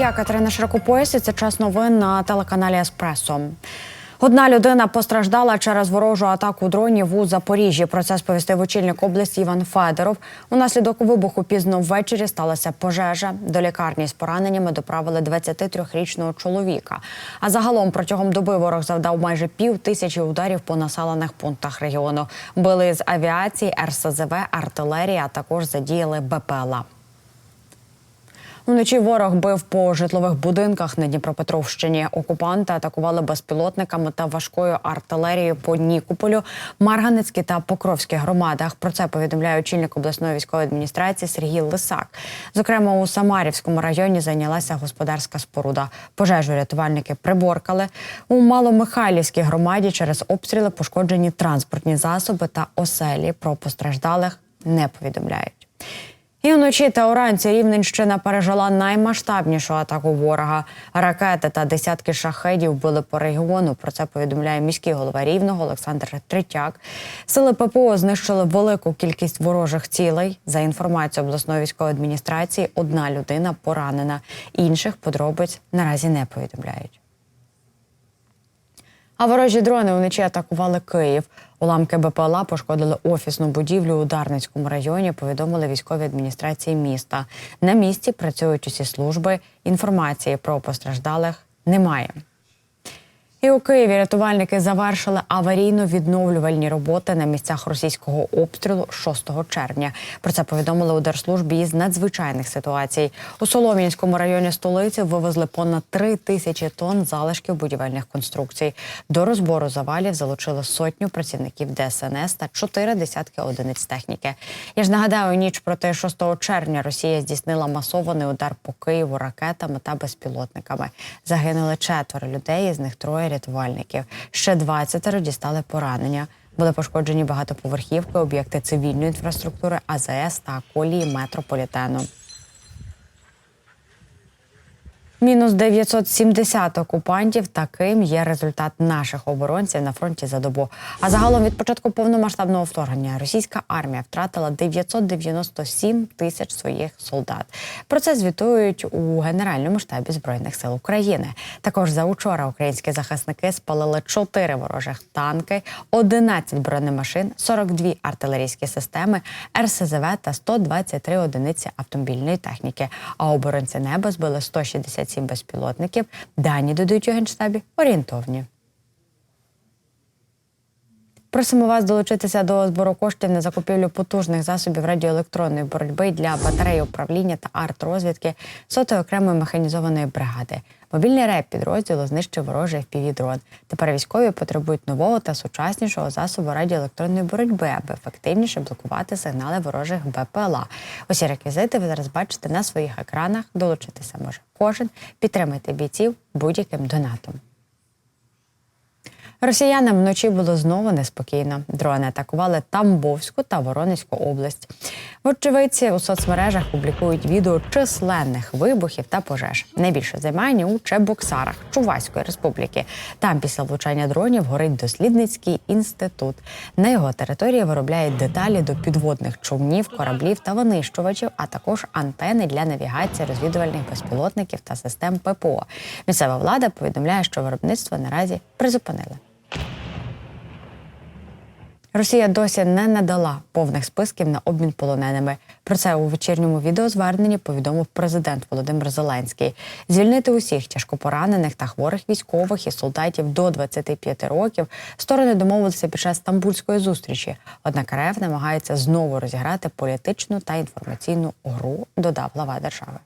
Я Катерина Широкопояс. і Це час новин на телеканалі Еспресо. Одна людина постраждала через ворожу атаку дронів у Запоріжжі. Про це сповістив очільник області Іван Федоров. Унаслідок вибуху пізно ввечері сталася пожежа. До лікарні з пораненнями доправили 23-річного чоловіка. А загалом протягом доби ворог завдав майже пів тисячі ударів по населених пунктах регіону. Били з авіації, РСЗВ, артилерії, а також задіяли БПЛА. Вночі ворог бив по житлових будинках на Дніпропетровщині. Окупанти атакували безпілотниками та важкою артилерією по Нікополю, Марганецькій та Покровській громадах. Про це повідомляє очільник обласної військової адміністрації Сергій Лисак. Зокрема, у Самарівському районі зайнялася господарська споруда. Пожежу рятувальники приборкали. У Маломихайлівській громаді через обстріли пошкоджені транспортні засоби та оселі. Про постраждалих не повідомляють. І вночі та уранці Рівненщина пережила наймасштабнішу атаку ворога. Ракети та десятки шахедів били по регіону. Про це повідомляє міський голова Рівного Олександр Третяк. Сили ППО знищили велику кількість ворожих цілей. За інформацією обласної військової адміністрації, одна людина поранена. Інших подробиць наразі не повідомляють. А ворожі дрони вночі атакували Київ. Уламки БПЛА пошкодили офісну будівлю у Дарницькому районі. Повідомили військові адміністрації міста. На місці працюють усі служби. Інформації про постраждалих немає. І у Києві рятувальники завершили аварійно-відновлювальні роботи на місцях російського обстрілу 6 червня. Про це повідомили у держслужбі із надзвичайних ситуацій. У Солом'янському районі столиці вивезли понад 3 тисячі тонн залишків будівельних конструкцій. До розбору завалів залучили сотню працівників ДСНС та чотири десятки одиниць техніки. Я ж нагадаю, ніч проти 6 червня Росія здійснила масований удар по Києву ракетами та безпілотниками. Загинули четверо людей, із них троє рятувальників. Ще 20 дістали поранення. Були пошкоджені багатоповерхівки, об'єкти цивільної інфраструктури, АЗС та колії метрополітену. Мінус 970 окупантів. Таким є результат наших оборонців на фронті за добу. А загалом від початку повномасштабного вторгнення російська армія втратила 997 тисяч своїх солдат. Про це звітують у Генеральному штабі збройних сил України. Також за учора українські захисники спалили 4 ворожих танки, 11 бронемашин, 42 артилерійські системи, РСЗВ та 123 одиниці автомобільної техніки. А оборонці неба збили 167 безпілотників. Дані додають у генштабі орієнтовні. Просимо вас долучитися до збору коштів на закупівлю потужних засобів радіоелектронної боротьби для батареї управління та арт-розвідки сотої окремої механізованої бригади. Мобільний реп підрозділу знищив ворожий FPV-дрон. Тепер військові потребують нового та сучаснішого засобу радіоелектронної боротьби, аби ефективніше блокувати сигнали ворожих БПЛА. Усі реквізити ви зараз бачите на своїх екранах. Долучитися може кожен. Підтримайте бійців будь-яким донатом. Росіянам вночі було знову неспокійно. Дрони атакували Тамбовську та Воронезьку область. Очевидці у соцмережах публікують відео численних вибухів та пожеж. Найбільше займання у Чебоксарах Чуваської республіки. Там після влучання дронів горить дослідницький інститут. На його території виробляють деталі до підводних човнів, кораблів та винищувачів, а також антени для навігації розвідувальних безпілотників та систем ППО. Місцева влада повідомляє, що виробництво наразі призупинили. Росія досі не надала повних списків на обмін полоненими. Про це у вечірньому відеозверненні повідомив президент Володимир Зеленський. Звільнити усіх тяжкопоранених та хворих військових і солдатів до 25 років сторони домовилися під час стамбульської зустрічі. Однак РФ намагається знову розіграти політичну та інформаційну гру, додав глава держави.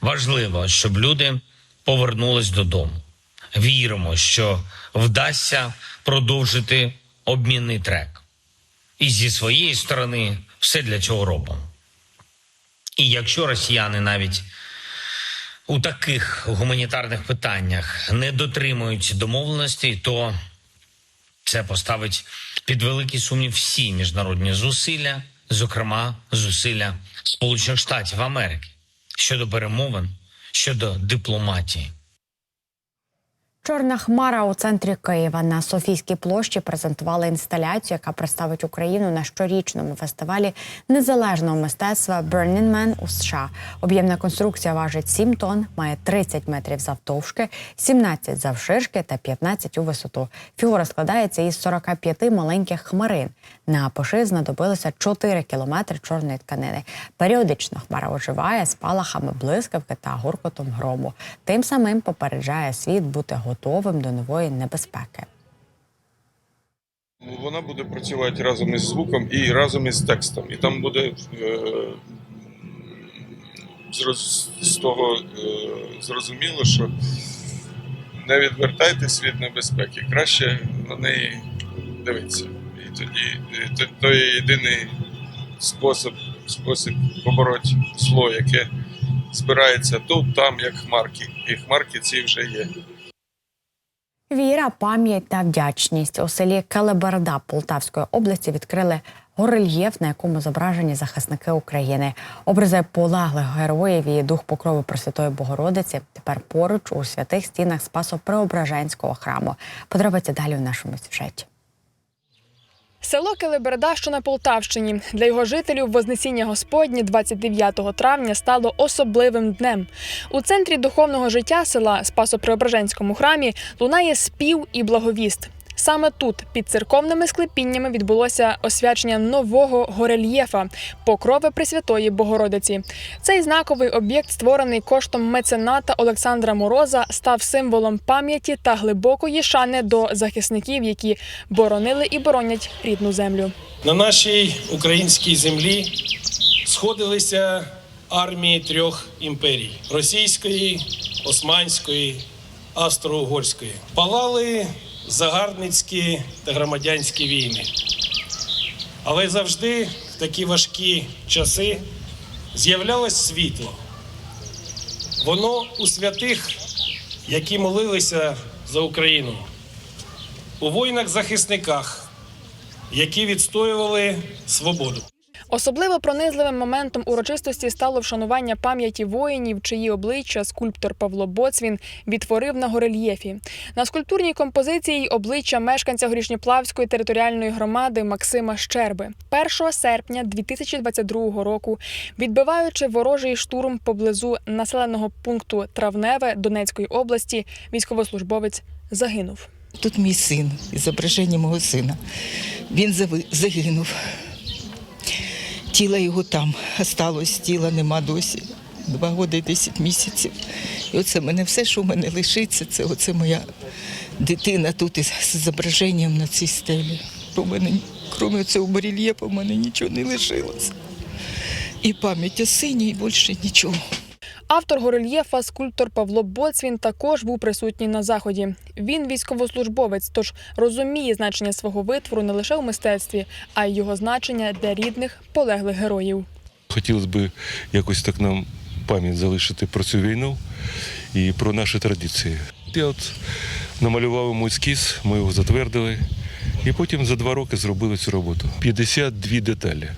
Важливо, щоб люди повернулись додому. Віримо, що вдасться продовжити обмінний трек. І зі своєї сторони все для цього робимо. І якщо росіяни навіть у таких гуманітарних питаннях не дотримують домовленостей, то це поставить під великий сумнів всі міжнародні зусилля, зокрема зусилля Сполучених Штатів Америки щодо перемовин, щодо дипломатії. Чорна хмара у центрі Києва на Софійській площі презентувала інсталяцію, яка представить Україну на щорічному фестивалі незалежного мистецтва Burning Man у США. Об'ємна конструкція важить 7 тонн, має 30 метрів завтовшки, 17 завширшки та 15 у висоту. Фігура складається із 45 маленьких хмарин. На пошив знадобилося 4 кілометри чорної тканини. Періодично хмара оживає спалахами блискавки та гуркотом грому. Тим самим попереджає світ бути готовим до нової небезпеки. Вона буде працювати разом із звуком і разом із текстом. І там буде е, з того е, зрозуміло, що не відвертайтесь від небезпеки. Краще на неї дивитися. І тоді то, то є єдиний спосіб, спосіб побороти зло, яке збирається тут, там, як хмарки. І хмарки ці вже є. Віра, пам'ять та вдячність у селі Келеберда Полтавської області відкрили горельєф, на якому зображені захисники України. Образи полаглих героїв і дух покрови Пресвятої Богородиці тепер поруч у святих стінах Спасо-Преображенського храму. Подробиці далі у нашому сюжеті. Село Келеберда, що на Полтавщині, для його жителів Вознесіння Господнє 29 травня стало особливим днем. У центрі духовного життя села Спасо-Преображенському храмі лунає спів і благовіст. Саме тут, під церковними склепіннями, відбулося освячення нового горельєфа покрови Пресвятої Богородиці. Цей знаковий об'єкт, створений коштом мецената Олександра Мороза, став символом пам'яті та глибокої шани до захисників, які боронили і боронять рідну землю. На нашій українській землі сходилися армії трьох імперій: російської, османської, австро-угорської. Палали загарбницькі та громадянські війни. Але завжди в такі важкі часи з'являлось світло. Воно у святих, які молилися за Україну, у воїнах-захисниках, які відстоювали свободу. Особливо пронизливим моментом урочистості стало вшанування пам'яті воїнів, чиї обличчя скульптор Павло Боцвін відтворив на горельєфі. На скульптурній композиції обличчя мешканця Горішньоплавської територіальної громади Максима Щерби 1 серпня 2022 року, відбиваючи ворожий штурм поблизу населеного пункту Травневе Донецької області, військовослужбовець загинув. Тут мій син, зображення мого сина. Він загинув. Тіло його там осталось, тіла нема досі. Два роки і 10 місяців. І оце мене все, що в мене лишиться, це оце моя дитина тут із зображенням на цій стелі. У мене, крім цього барельєфу, в мене нічого не лишилося. І пам'ять о сині, і більше нічого. Автор горельєфа, скульптор Павло Боцвін, також був присутній на заході. Він військовослужбовець, тож розуміє значення свого витвору не лише у мистецтві, а й його значення для рідних полеглих героїв. Хотілося б якось так нам пам'ять залишити про цю війну і про наші традиції. Я от намалював йому ескіз, ми його затвердили, і потім за два роки зробили цю роботу. 52 деталі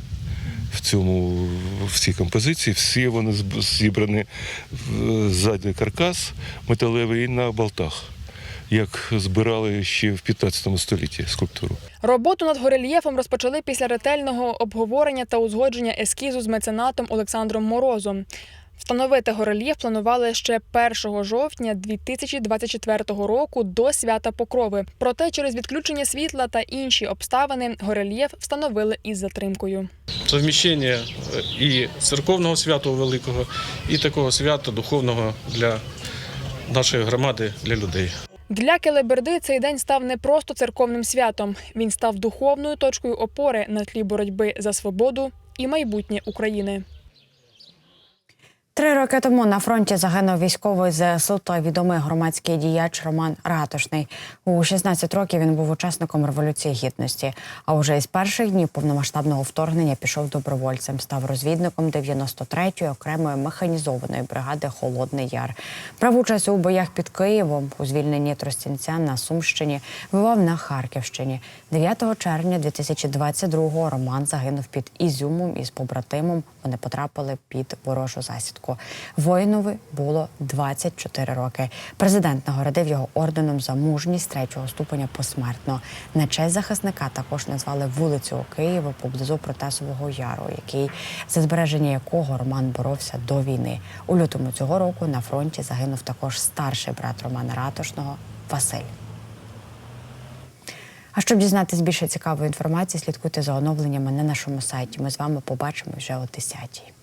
в цьому в цій композиції. Всі вони зібрані в ззаді каркас металевий на болтах, як збирали ще в 15 столітті скульптуру. Роботу над горельєфом розпочали після ретельного обговорення та узгодження ескізу з меценатом Олександром Морозом. Встановити горельєф планували ще 1 жовтня 2024 року до свята Покрови. Проте через відключення світла та інші обставини горельєф встановили із затримкою. совміщення е, і церковного святу великого, і такого свята духовного для нашої громади, для людей. Для Келеберди цей день став не просто церковним святом. Він став духовною точкою опори на тлі боротьби за свободу і майбутнє України. Три роки тому на фронті загинув військовий ЗСУ та відомий громадський діяч Роман Ратушний. У 16 років він був учасником революції гідності. А уже із перших днів повномасштабного вторгнення пішов добровольцем, став розвідником 93-ї окремої механізованої бригади Холодний Яр. Брав участь у боях під Києвом у звільненні Тростянця на Сумщині, воював на Харківщині. 9 червня 2022-го Роман загинув під Ізюмом із побратимом. Вони потрапили під ворожу засідку. Війську. Воїнові було 24 роки. Президент нагородив його орденом за мужність третього ступеня посмертно. На честь захисника також назвали вулицю у Києві поблизу Протасового Яру, який за збереження якого Роман боровся до війни. У лютому цього року на фронті загинув також старший брат Романа Ратушного Василь. А щоб дізнатись більше цікавої інформації, слідкуйте за оновленнями на нашому сайті. Ми з вами побачимо вже о 10-й.